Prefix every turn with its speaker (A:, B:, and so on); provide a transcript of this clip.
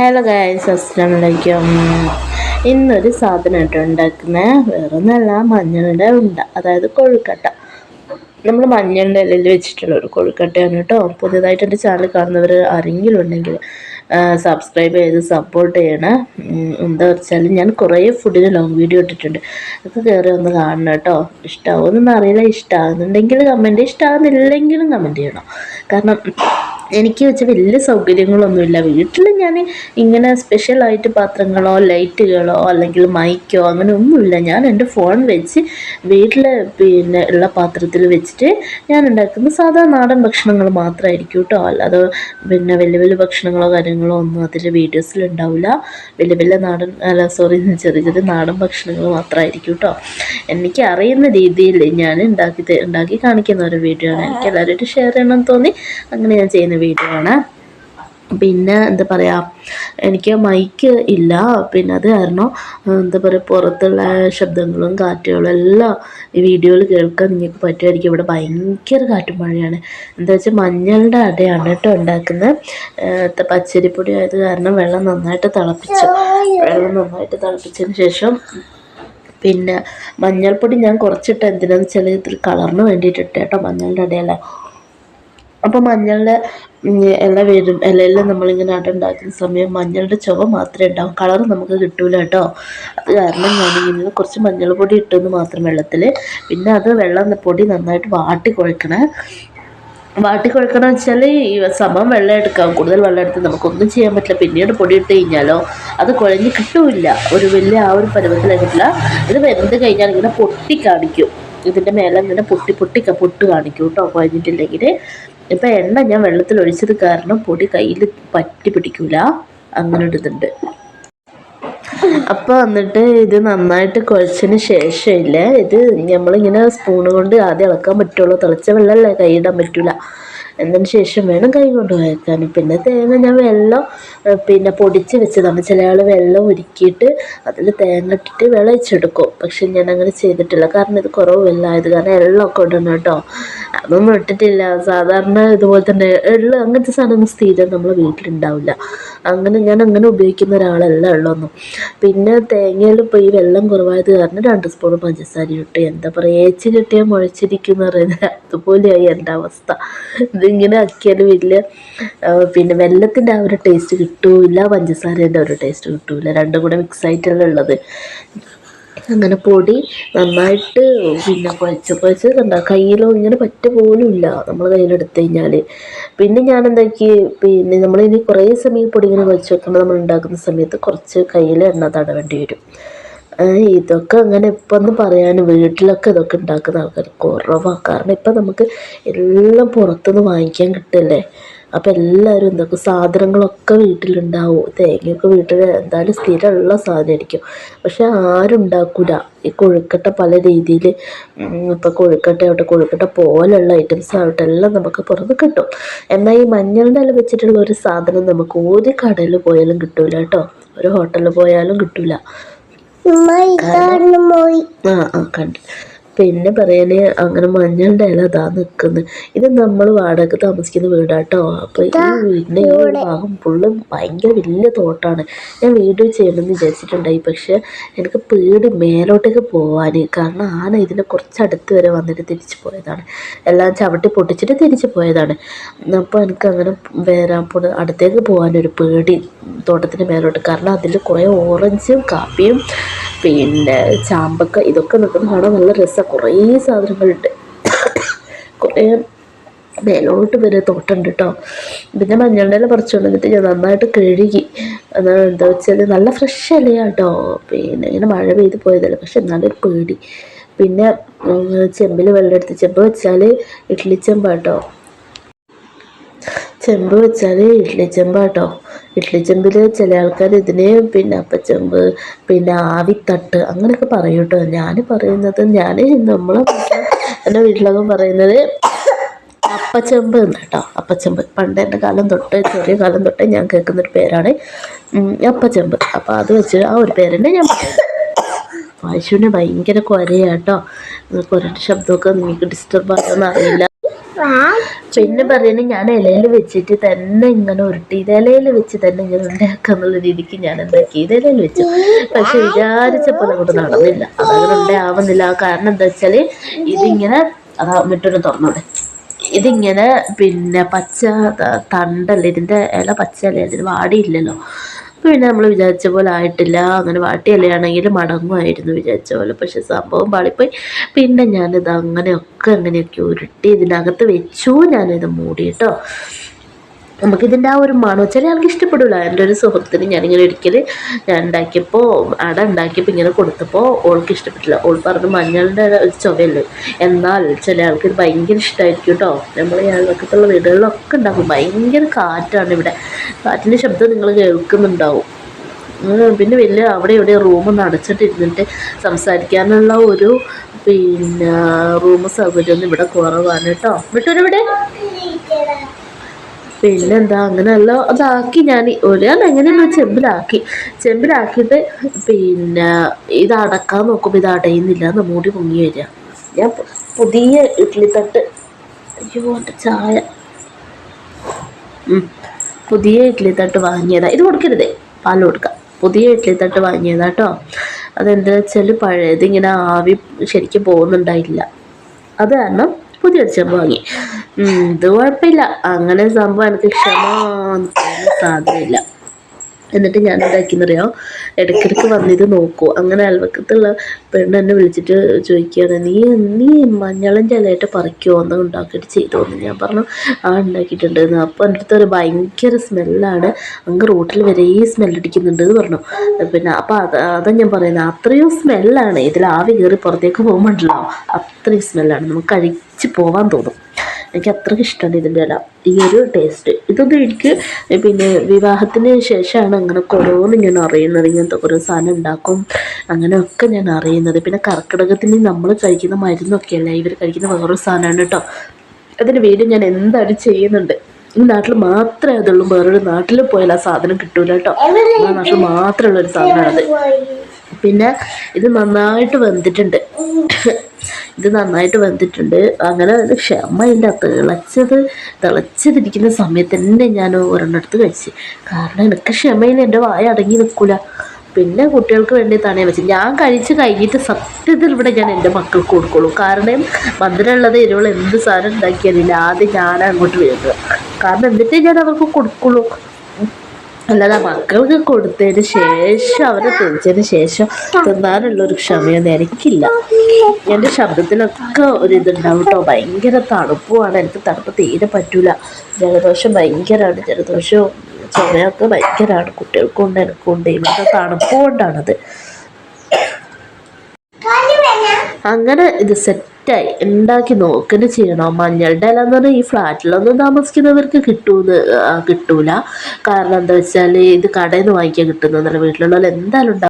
A: Hello guys അസ്സാം വലൈക്കും ഇന്നൊരു സാധനം കേട്ടോ ഉണ്ടാക്കുന്നത് വേറെ നല്ല മഞ്ഞളുടെ ഉണ്ട. അതായത് കൊഴുക്കട്ട. നമ്മൾ മഞ്ഞളുടെ ഇലയിൽ വെച്ചിട്ടുള്ള ഒരു കൊഴുക്കട്ടയാണ് കേട്ടോ. പുതിയതായിട്ട് എന്റെ ചാനൽ കാണുന്നവർ ആരെങ്കിലും ഉണ്ടെങ്കിൽ സബ്സ്ക്രൈബ് ചെയ്ത് സപ്പോർട്ട് ചെയ്യണം. എന്താ വെച്ചാൽ ഞാൻ കുറേ ഫുഡിന് ലോങ് വീഡിയോ ഇട്ടിട്ടുണ്ട്. അതൊക്കെ കയറി ഒന്ന് കാണണം കേട്ടോ. ഇഷ്ടമാവുമെന്നൊന്നും അറിയില്ല. ഇഷ്ടമാകുന്നുണ്ടെങ്കിൽ കമന്റ് ഇഷ്ടമാകുന്നില്ലെങ്കിലും കമന്റ് ചെയ്യണം. കാരണം എനിക്ക് വെച്ച വലിയ സൗകര്യങ്ങളൊന്നുമില്ല. വീട്ടിൽ ഞാൻ ഇങ്ങനെ സ്പെഷ്യലായിട്ട് പാത്രങ്ങളോ ലൈറ്റുകളോ അല്ലെങ്കിൽ മൈക്കോ അങ്ങനെ ഒന്നുമില്ല. ഞാൻ എന്റെ ഫോൺ വെച്ച് വീട്ടിൽ പിന്നെ ഉള്ള പാത്രത്തിൽ വെച്ചിട്ട് ഞാൻ ഉണ്ടാക്കുന്ന സാധാ നാടൻ ഭക്ഷണങ്ങൾ മാത്രമായിരിക്കും കേട്ടോ അല്ലാതെ പിന്നെ വലിയ വലിയ ഭക്ഷണങ്ങളോ കാര്യങ്ങളോ ഒന്നും അതിൽ വീഡിയോസിൽ ഉണ്ടാവില്ല വലിയ വലിയ നാടൻ അല്ല സോറി ചെറിയ ചെറിയ നാടൻ ഭക്ഷണങ്ങൾ മാത്രമായിരിക്കും കേട്ടോ എനിക്ക് അറിയുന്ന രീതിയിൽ ഞാൻ ഉണ്ടാക്കി ഉണ്ടാക്കി കാണിക്കുന്ന ഒരു വീഡിയോ ആണ്. എനിക്ക് എല്ലാവരും ഷെയർ ചെയ്യണമെന്ന് തോന്നി. അങ്ങനെ ഞാൻ ചെയ്യുന്ന വീഡിയോ ആണ് പിന്നെ എന്താ പറയുക എനിക്ക് മൈക്ക് ഇല്ല. പിന്നെ അത് കാരണം എന്താ പറയുക പുറത്തുള്ള ശബ്ദങ്ങളും കാറ്റുകളും എല്ലാം ഈ വീഡിയോയിൽ കേൾക്കാൻ നിങ്ങൾക്ക് പറ്റുമായിരിക്കും. ഇവിടെ ഭയങ്കര കാറ്റും മഴയാണ്. എന്താ വെച്ചാൽ മഞ്ഞളുടെ അടയാണ് കേട്ടോ ഉണ്ടാക്കുന്നത്. പച്ചരിപ്പൊടി ആയത് കാരണം വെള്ളം നന്നായിട്ട് തിളപ്പിച്ചു. വെള്ളം നന്നായിട്ട് തിളപ്പിച്ചതിന് ശേഷം പിന്നെ മഞ്ഞൾപ്പൊടി ഞാൻ കുറച്ചിട്ട് എന്തിനാന്ന് വെച്ചാൽ ഇത്തിരി കളറിന് വേണ്ടിയിട്ടിട്ടേട്ടോ മഞ്ഞളുടെ ഇടയില അപ്പോൾ മഞ്ഞളുടെ ഇല വരും ഇലയിൽ നമ്മളിങ്ങനെ അട ഉണ്ടാക്കുന്ന സമയം മഞ്ഞളുടെ ചുവ മാത്രമേ ഉണ്ടാവും. കളർ നമുക്ക് കിട്ടൂല കേട്ടോ. അത് കാരണം ഞാനിങ്ങനെ കുറച്ച് മഞ്ഞൾ പൊടി ഇട്ടെന്ന് മാത്രം വെള്ളത്തിൽ പിന്നെ അത് വെള്ളം പൊടി നന്നായിട്ട് വാട്ടി കുഴക്കണേ. വാട്ടി കുഴക്കണം വെച്ചാൽ ഈ സമം വെള്ളം എടുക്കാം. കൂടുതൽ വെള്ളം എടുത്ത് നമുക്കൊന്നും ചെയ്യാൻ പറ്റില്ല. പിന്നീട് പൊടി ഇട്ട് കഴിഞ്ഞാലോ അത് കുഴഞ്ഞ് കിട്ടൂല ഒരു വലിയ ആ ഒരു പരുവത്തിലായിട്ടില്ല ഇത് വെന്ത് കഴിഞ്ഞാൽ ഇങ്ങനെ പൊട്ടി കാണിക്കും. ഇതിന്റെ മേലെ ഇങ്ങനെ പൊട്ടി പൊട്ടി പൊട്ട് കാണിക്കും കേട്ടോ. കുഴഞ്ഞിട്ടില്ലെങ്കിൽ ഇപ്പം എണ്ണ ഞാൻ വെള്ളത്തിൽ ഒഴിച്ചത് കാരണം പൊടി കയ്യിൽ പറ്റി പിടിക്കൂല. അങ്ങനെ ഇതുണ്ട്. അപ്പോൾ എന്നിട്ട് ഇത് നന്നായിട്ട് കുഴച്ചതിന് ശേഷം ഇല്ലേ ഇത് നമ്മളിങ്ങനെ സ്പൂണ് കൊണ്ട് ആദ്യം ഇളക്കാൻ പറ്റുള്ളൂ. തിളച്ച വെള്ളമല്ലേ കൈയിടാൻ പറ്റില്ല എന്നതിന് ശേഷം വേണം കൈ കൊണ്ട് വഴക്കാൻ പിന്നെ തേങ്ങ ഞാൻ വെള്ളം പിന്നെ പൊടിച്ച് വെച്ചതാണ്. ചില ആൾ വെള്ളം ഉരുക്കിയിട്ട് അതിൽ തേങ്ങ ഇട്ടിട്ട് വിളയിച്ചെടുക്കും പക്ഷെ ഞാൻ അങ്ങനെ ചെയ്തിട്ടില്ല. കാരണം ഇത് കുറവ് വെള്ളമായത് കാരണം എള്ളൊക്കെ ഇടണം കേട്ടോ. അതൊന്നും ഇട്ടിട്ടില്ല. സാധാരണ ഇതുപോലെ തന്നെ എള്ള് അങ്ങനത്തെ സാധനം സ്ഥിരം നമ്മളെ വീട്ടിലുണ്ടാവില്ല. അങ്ങനെ ഞാൻ അങ്ങനെ ഉപയോഗിക്കുന്ന ഒരാളല്ല ഉള്ളൊന്നും പിന്നെ തേങ്ങയിൽ ഇപ്പോൾ ഈ വെള്ളം കുറവായത് കാരണം രണ്ട് സ്പൂൺ പഞ്ചസാര ഇട്ട് എന്താ പറയുക ഏച്ചി കിട്ടിയാൽ മുഴച്ചിരിക്കുന്ന പറയുന്നത്. അതുപോലെയായി എന്റെ അവസ്ഥ. ഇതിങ്ങനെ ആക്കിയാൽ വലിയ പിന്നെ വെള്ളത്തിന്റെ ആ ഒരു ടേസ്റ്റ് കിട്ടൂല പഞ്ചസാരേന്റെ ഒരു ടേസ്റ്റ് കിട്ടൂല. രണ്ടും കൂടെ മിക്സ് ആയിട്ടാണ് ഉള്ളത്. അങ്ങനെ പൊടി നന്നായിട്ട് പിന്നെ കുഴച്ച് കുഴച്ച് കണ്ട കയ്യിലോ ഇങ്ങനെ പറ്റ പോലും ഇല്ല. നമ്മൾ കയ്യിലെടുത്ത് കഴിഞ്ഞാൽ പിന്നെ ഞാൻ എന്താക്കി പിന്നെ നമ്മൾ കുറേ സമയം പൊടി ഇങ്ങനെ കുഴച്ച് വെക്കുമ്പോൾ നമ്മൾ ഉണ്ടാക്കുന്ന സമയത്ത് കുറച്ച് കയ്യിൽ എണ്ണ തടവേണ്ടി വരും. ഇതൊക്കെ അങ്ങനെ ഇപ്പം ഒന്ന് പറയാൻ വീട്ടിലൊക്കെ ഇതൊക്കെ ഉണ്ടാക്കുന്ന ആൾക്കാർ കുറവാണ് കാരണം ഇപ്പം നമുക്ക് എല്ലാം പുറത്തുനിന്ന് വാങ്ങിക്കാൻ കിട്ടില്ലേ? അപ്പം എല്ലാവരും എന്തൊക്കെ സാധനങ്ങളൊക്കെ വീട്ടിലുണ്ടാവും. തേങ്ങയൊക്കെ വീട്ടിൽ എന്തായാലും സ്ഥിരമുള്ള സാധനമായിരിക്കും. പക്ഷെ ആരും ഉണ്ടാക്കൂല ഈ കൊഴുക്കട്ട പല രീതിയിൽ ഇപ്പോൾ കൊഴുക്കട്ട ആവട്ടെ കൊഴുക്കട്ട പോലെയുള്ള ഐറ്റംസ് ആവട്ടെ എല്ലാം നമുക്ക് പുറത്ത് കിട്ടും. എന്നാൽ ഈ മഞ്ഞളുടെ ഇല വെച്ചിട്ടുള്ള ഒരു സാധനം നമുക്ക് ഒരു കടയിൽ പോയാലും കിട്ടില്ല കേട്ടോ. ഒരു ഹോട്ടലിൽ പോയാലും കിട്ടൂല. ആ ആ കണ്ടു. പിന്നെ പറയാന് അങ്ങനെ മഞ്ഞളുടെ ഇല അതാ നിൽക്കുന്നത് ഇത് നമ്മൾ വാടക താമസിക്കുന്ന വീടാട്ടോ. അപ്പോൾ ഈ വീടിന്റെ ഈ ഭാഗം ഫുള്ളും ഭയങ്കര വലിയ തോട്ടാണ്. ഞാൻ വീഡിയോ ചെയ്യണമെന്ന് വിചാരിച്ചിട്ടുണ്ടായി. പക്ഷേ എനിക്ക് പേടി മേലോട്ടേക്ക് പോവാൻ കാരണം ആന ഇതിന്റെ കുറച്ചടുത്ത് വരെ വന്നിട്ട് തിരിച്ചു പോയതാണ്. എല്ലാം ചവിട്ടി പൊട്ടിച്ചിട്ട് തിരിച്ചു പോയതാണ്. അപ്പോൾ എനിക്ക് അങ്ങനെ വരാൻ പോ അടുത്തേക്ക് പോകാനൊരു പേടി തോട്ടത്തിന്റെ മേലോട്ട്. കാരണം അതിൽ കുറേ ഓറഞ്ചും കാപ്പിയും പിന്നെ ചാമ്പക്ക ഇതൊക്കെ നിൽക്കുന്ന കാണാൻ നല്ല രസമാണ് കുറേ സാധനങ്ങളുണ്ട്. കുറേ മേലോട്ട് വരെ തോട്ടുണ്ട് കേട്ടോ പിന്നെ മഞ്ഞളിനെ പറിച്ചു കൊണ്ടിട്ട് ഞാൻ നന്നായിട്ട് കഴുകി. അതാണ് എന്താ വെച്ചാൽ നല്ല ഫ്രഷ് ഇലയാണ് കേട്ടോ പിന്നെ ഇങ്ങനെ മഴ പെയ്ത് പോയതല്ല. പക്ഷെ എന്നാലും പേടി. പിന്നെ ചെമ്പിൽ വെള്ളം എടുത്ത് ചെമ്പ് വെച്ചാൽ ഇഡ്ലി ചെമ്പാട്ടോ ചെമ്പ് വെച്ചാൽ ഇഡ്ലി ചെമ്പാട്ടോ ഇഡ്ഡലി ചെമ്പിൽ ചില ആൾക്കാർ ഇതിനെ പിന്നെ അപ്പച്ചെമ്പ് പിന്നെ ആവിത്തട്ട് അങ്ങനെയൊക്കെ പറയും കേട്ടോ ഞാൻ പറയുന്നത് ഞാൻ വീട്ടിൽ എന്റെ വീട്ടിലൊക്കെ പറയുന്നത് അപ്പച്ചെമ്പ് എന്ന് കേട്ടോ അപ്പച്ചെമ്പ്. പണ്ട് എന്റെ കാലം തൊട്ട് ചെറിയ കാലം തൊട്ട് ഞാൻ കേൾക്കുന്നൊരു പേരാണ് അപ്പച്ചെമ്പ്. അപ്പോൾ അത് വെച്ച് ആ ഒരു പേരെന്നെ ഞാൻ പശുവിന് ഭയങ്കര കുരയാട്ടോ കുരന്റെ ശബ്ദമൊക്കെ നിങ്ങൾക്ക് ഡിസ്റ്റർബ് ആകുമെന്ന് അറിയില്ല. പിന്നെ പറയുന്നത് ഞാൻ ഇലയിൽ വെച്ചിട്ട് തന്നെ ഇങ്ങനെ ഉരുട്ടി ഇതിലയിൽ വെച്ച് തന്നെ ഇങ്ങനെ ഉണ്ടാക്കാന്നുള്ള രീതിക്ക് ഞാൻ എന്താക്കി ഇതിലയിൽ വെച്ചു. പക്ഷെ വിചാരിച്ച പോലെ അങ്ങോട്ട് നടന്നില്ല. അതങ്ങനെ ഉണ്ടാവുന്നില്ല കാരണം എന്താ വെച്ചാൽ ഇതിങ്ങനെ അതാ മറ്റൊരു തുറന്നോടെ ഇതിങ്ങനെ പിന്നെ പച്ച തണ്ടല്ല ഇതിന്റെ ഇല പച്ചല്ലേ ഇതിന് വാടിയില്ലല്ലോ. പിന്നെ നമ്മൾ വിചാരിച്ച പോലെ ആയിട്ടില്ല. അങ്ങനെ വാട്ടിയല്ലയാണെങ്കിൽ മടങ്ങുമായിരുന്നു വിചാരിച്ച പോലെ. പക്ഷെ സംഭവം പാളിപ്പോയി. പിന്നെ ഞാനിത് അങ്ങനെയൊക്കെ അങ്ങനെയൊക്കെ ഉരുട്ടി ഇതിനകത്ത് വെച്ചു. ഞാനിത് മൂടി കേട്ടോ നമുക്കിതിന്റെ ആ ഒരു മണം? ചില ആൾക്ക് ഇഷ്ടപ്പെടില്ല എന്റെ ഒരു സുഹൃത്തിന് ഞാനിങ്ങനെ ഒരിക്കൽ ഞാൻ ഉണ്ടാക്കിയപ്പോൾ അട ഉണ്ടാക്കിയപ്പോൾ ഇങ്ങനെ കൊടുത്തപ്പോൾ ഓൾക്ക് ഇഷ്ടപ്പെട്ടില്ല. ഓൾ പറഞ്ഞു മഞ്ഞളുടെ ഒരു ചുവയല്ലേ? എന്നാൽ ചില ആൾക്ക് ഇത് ഭയങ്കര ഇഷ്ടമായിരിക്കും കേട്ടോ നമ്മൾ ഈ അയൽവക്കത്തുള്ള വീടുകളിലൊക്കെ ഉണ്ടാക്കും. ഭയങ്കര കാറ്റാണ് ഇവിടെ. കാറ്റിന്റെ ശബ്ദം നിങ്ങൾ കേൾക്കുന്നുണ്ടാവും. പിന്നെ വലിയ അവിടെ ഇവിടെ റൂമൊന്നും അടച്ചിട്ടിരുന്നിട്ട് സംസാരിക്കാനുള്ള ഒരു പിന്നെ റൂം സൗകര്യമൊന്നും ഇവിടെ കുറവാണ് കേട്ടോ വിട്ടൊരു പിന്നെന്താ? അങ്ങനെയല്ല. അതാക്കി ഞാൻ ഒരാൾ എങ്ങനെയാണ് ചെമ്പിലാക്കി. ചെമ്പിലാക്കിയിട്ട് പിന്നെ ഇത് അടക്കാൻ നോക്കുമ്പോൾ ഇത് അടയുന്നില്ല. എന്ന് മൂടി പൊങ്ങി വരിക. ഞാൻ പുതിയ ഇഡ്ലിത്തട്ട് അയ്യോ എന്റെ ചായ. പുതിയ ഇഡ്ലിത്തട്ട് വാങ്ങിയതാ. ഇത് കൊടുക്കരുതേ. പാൽ കൊടുക്കാം. പുതിയ ഇഡ്ലിത്തട്ട് വാങ്ങിയതാ കേട്ടോ അതെന്താ വെച്ചാൽ പഴയത് ഇങ്ങനെ ആവി ശരിക്കും പോകുന്നുണ്ടായില്ല. അത് കാരണം പുതിയൊരു ചെമ്പ് വാങ്ങി ഉം, ഇത് കുഴപ്പമില്ല അങ്ങനെ സംഭവം എനിക്ക് ക്ഷമ സാധനമില്ല എന്നിട്ട് ഞാൻ എന്താക്കിയെന്നറിയോ? ഇടയ്ക്കിടയ്ക്ക് വന്നിത് നോക്കൂ. അങ്ങനെ അയൽവക്കത്തുള്ള പെണ്ണ് എന്നെ വിളിച്ചിട്ട് ചോദിക്കുകയാണ് നീ നീ മഞ്ഞളിന്റെ ഇലയിട്ട് പറിക്കുമോ എന്ന് ഉണ്ടാക്കിയിട്ട് ചെയ്തു എന്ന് ഞാൻ പറഞ്ഞു ആ ഉണ്ടാക്കിയിട്ടുണ്ട്. എന്ന് അപ്പോൾ എന്റെ അടുത്ത് ഒരു ഭയങ്കര സ്മെല്ലാണ്. അങ്ങ് റോട്ടിൽ വരെ സ്മെല്ലടിക്കുന്നുണ്ട് എന്ന് പറഞ്ഞു. പിന്നെ അപ്പോൾ അത് അതാ ഞാൻ പറയുന്നത് അത്രയും സ്മെല്ലാണ്. ഇതിൽ ആവി കയറി പുറത്തേക്ക് പോകുമ്പോണ്ടല്ലോ അത്രയും സ്മെല്ലാണ്. നമുക്ക് കഴിച്ച് പോകാൻ തോന്നും. എനിക്ക് അത്രയ്ക്ക് ഇഷ്ടമാണ് ഇതിന്റെ ഇല. ഈ ഒരു ടേസ്റ്റ് ഇതൊന്നും എനിക്ക് പിന്നെ വിവാഹത്തിന് ശേഷമാണ് അങ്ങനെ കുറവെന്ന് ഞാൻ അറിയുന്നത്. ഇങ്ങനത്തെ കുറേ സാധനം ഉണ്ടാക്കും അങ്ങനെയൊക്കെ ഞാൻ അറിയുന്നത്. പിന്നെ കർക്കിടകത്തിന് നമ്മൾ കഴിക്കുന്ന മരുന്നൊക്കെയല്ല? ഇവർ കഴിക്കുന്ന വേറൊരു സാധനമാണ് കേട്ടോ. അതിന് വേണ്ടി ഞാൻ എന്തായാലും ചെയ്യുന്നുണ്ട്. ഈ നാട്ടിൽ മാത്രമേ അതുള്ളൂ. വേറൊരു നാട്ടിൽ പോയാൽ ആ സാധനം കിട്ടൂല കേട്ടോ. ആ നാട്ടിൽ മാത്രമുള്ള ഒരു സാധനമാണത് പിന്നെ ഇത് നന്നായിട്ട് വെന്തിട്ടുണ്ട്. ഇത് നന്നായിട്ട് വെന്തിട്ടുണ്ട് അങ്ങനെ ക്ഷമ ക്ഷമയില്ല തിളച്ചത് തിളച്ചതിരിക്കുന്ന സമയത്ത് തന്നെ ഞാൻ ഒരെണ്ണടുത്ത് കഴിച്ച്. കാരണം എനിക്ക് ക്ഷമയില്ല എന്റെ വായ അടങ്ങി നിൽക്കില്ല പിന്നെ കുട്ടികൾക്ക് വേണ്ടി തന്നെ വെച്ച്. ഞാൻ കഴിച്ച് കഴിഞ്ഞിട്ട് സത്യത്തിൽ ഇവിടെ ഞാൻ എന്റെ മക്കൾക്ക് കൊടുക്കുള്ളൂ. കാരണം മധുരമുള്ളത് എരിവുള്ള എന്ത് സാധനം ഉണ്ടാക്കിയാലില്ല ആദ്യം ഞാൻ അങ്ങോട്ട് വരുന്നത്. കാരണം എന്നിട്ടേ ഞാൻ അവർക്ക് കൊടുക്കുള്ളൂ. അല്ലാതെ മക്കൾക്ക് കൊടുത്തതിന് ശേഷം അവരെ തിരിച്ചതിന് ശേഷം തിന്നാനുള്ള ഒരു ക്ഷമയൊന്നും എനിക്കില്ല. എന്റെ ശബ്ദത്തിലൊക്കെ ഒരു ഇതുണ്ടാവും കേട്ടോ. ഭയങ്കര തണുപ്പുമാണ്. എനിക്ക് തണുപ്പ് തീരെ പറ്റൂല. ജലദോഷം ഭയങ്കരമാണ്. ജലദോഷവും ചുമയൊക്കെ ഭയങ്കരമാണ്. കുട്ടികൾക്കും ഉണ്ട് എനിക്കും ഉണ്ട്. ഇവിടുത്തെ തണുപ്പ് കൊണ്ടാണത്. അങ്ങനെ ഇത് സെറ്റായി ഉണ്ടാക്കി നോക്കൽ ചെയ്യണം. മഞ്ഞളുടെ ഇല എന്ന് പറഞ്ഞാൽ ഈ ഫ്ലാറ്റിലൊന്നും താമസിക്കുന്നവർക്ക് കിട്ടൂന്ന് കിട്ടൂല. കാരണം എന്താ വെച്ചാൽ ഇത് കടയിൽ നിന്ന് വാങ്ങിക്കാൻ കിട്ടുന്നതല്ല. വീട്ടിലുള്ളവർ എന്തായാലും ഉണ്ടാവും